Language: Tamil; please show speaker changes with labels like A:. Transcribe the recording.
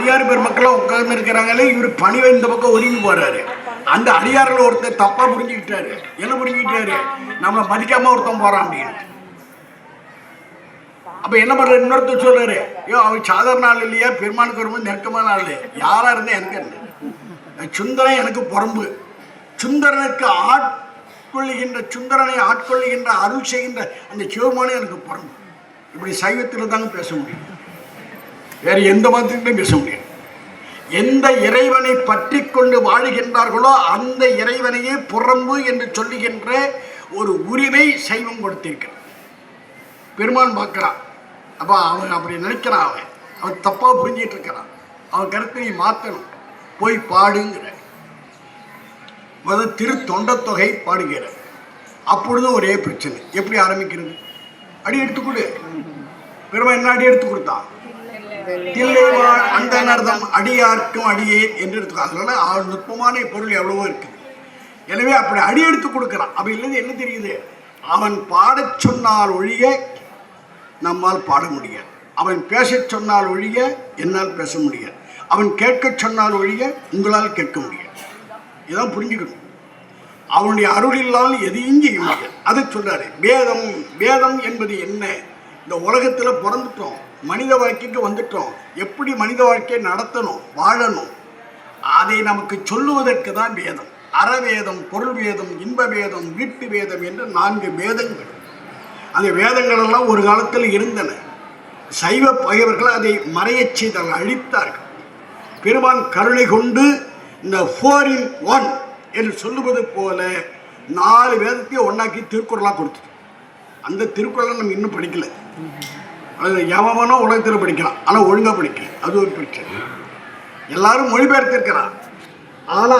A: அடியார் பெருமக்களும் உட்கார்ந்து இருக்கிறாங்களே இவர் பணிவை இந்த பக்கம் ஒதுங்கி போறாரு. அந்த அடியார்கள் ஒருத்தர் தப்பா புரிஞ்சுக்கிட்டாரு. என்ன புரிஞ்சுக்கிட்டாரு? நம்மளை மதிக்காம ஒருத்தன் போறான் அப்படின்னு. அப்ப என்ன பண்ற? இன்னொருத்தர் சொல்றாரு ஐயோ அவன் சாதாரண ஆள் இல்லையா? பெருமானுக்கு ரொம்ப நெருக்கமான ஆள். யாரா இருந்தா எனக்கு என்ன? சுந்தரன் எனக்கு புறம்பு. சுந்தரனுக்கு ஆட்கொள்ளுகின்ற சுந்தரனை ஆட்கொள்ளுகின்ற அருள் செய்கின்ற அந்த சிவமானே எனக்கு புறம்பு. இப்படி சைவத்தில் தாங்க பேச முடியும். வேற எந்த மதத்திலும் பேச முடியாது. எந்த இறைவனை பற்றி கொண்டு வாழுகின்றார்களோ அந்த இறைவனையே புறம்பு என்று சொல்லுகின்ற ஒரு உரிமை சைவம் கொடுத்திருக்கிறான் பெருமான் பார்க்குறான். அப்போ அவன் அப்படி நினைக்கிறான் அவன். அவன் தப்பாக புரிஞ்சிட்டு இருக்கிறான். அவன் கருத்தை நீ மாற்றணும் போய் பாடுங்கிற. முதல் திரு தொண்டத்தொகை பாடுகிற. அப்பொழுதும் ஒரே பிரச்சனை. எப்படி ஆரம்பிக்கிறது? அடி எடுத்து கொடு பெருமான் என்ன அடி எடுத்து கொடுத்தான்? தில்லைவாழ் அந்த நடந்தம் அடியார்க்கும் அடியே என்று எடுத்துக்கோ. அதனால ஆள் நுட்பமான பொருள் எவ்வளவோ இருக்குது. எனவே அப்படி அடி எடுத்து கொடுக்குறான். அப்படி இல்லது என்ன தெரியுது? அவன் பாடச் சொன்னால் ஒழிய நம்மால் பாட முடியாது. அவன் பேசச் சொன்னால் ஒழிய என்னால் பேச முடியாது. அவன் கேட்க சொன்னால் ஒழிய உங்களால் கேட்க முடியாது. இதான் புரிஞ்சுக்கணும். அவனுடைய அருள் இல்லாமல் எதையும் செய்ய முடியாது. அதை சொல்றாரு வேதம் வேதம் என்பது என்ன? இந்த உலகத்தில் பிறந்துட்டோம். மனித வாழ்க்கைக்கு வந்துட்டோம். எப்படி மனித வாழ்க்கையை நடத்தணும் வாழணும்? அதை நமக்கு சொல்லுவதற்கு தான் வேதம். அறவேதம் பொருள் வேதம் இன்ப வேதம் வீட்டு வேதம் என்று நான்கு வேதங்கள். அந்த வேதங்கள் எல்லாம் ஒரு காலத்தில் இருந்தன. சைவ பகைவர்கள் அதை மறையச் செய்தார்கள் அழித்தார்கள். பெருமான் கருணை கொண்டு இந்த ஃபோர் இன் ஒன் என்று சொல்லுவது போல நாலு வேதத்தையும் ஒன்றாக்கி திருக்குறளாக கொடுத்துட்டு அந்த திருக்குறளை நம்ம இன்னும் படிக்கல. அது எவனோ உலகத்தில் படிக்கலாம். ஆனால் ஒழுங்காக படிக்கல. அது ஒரு பிரச்சனை. எல்லாரும் மொழிபெயர்த்திருக்கிறான். ஆனால்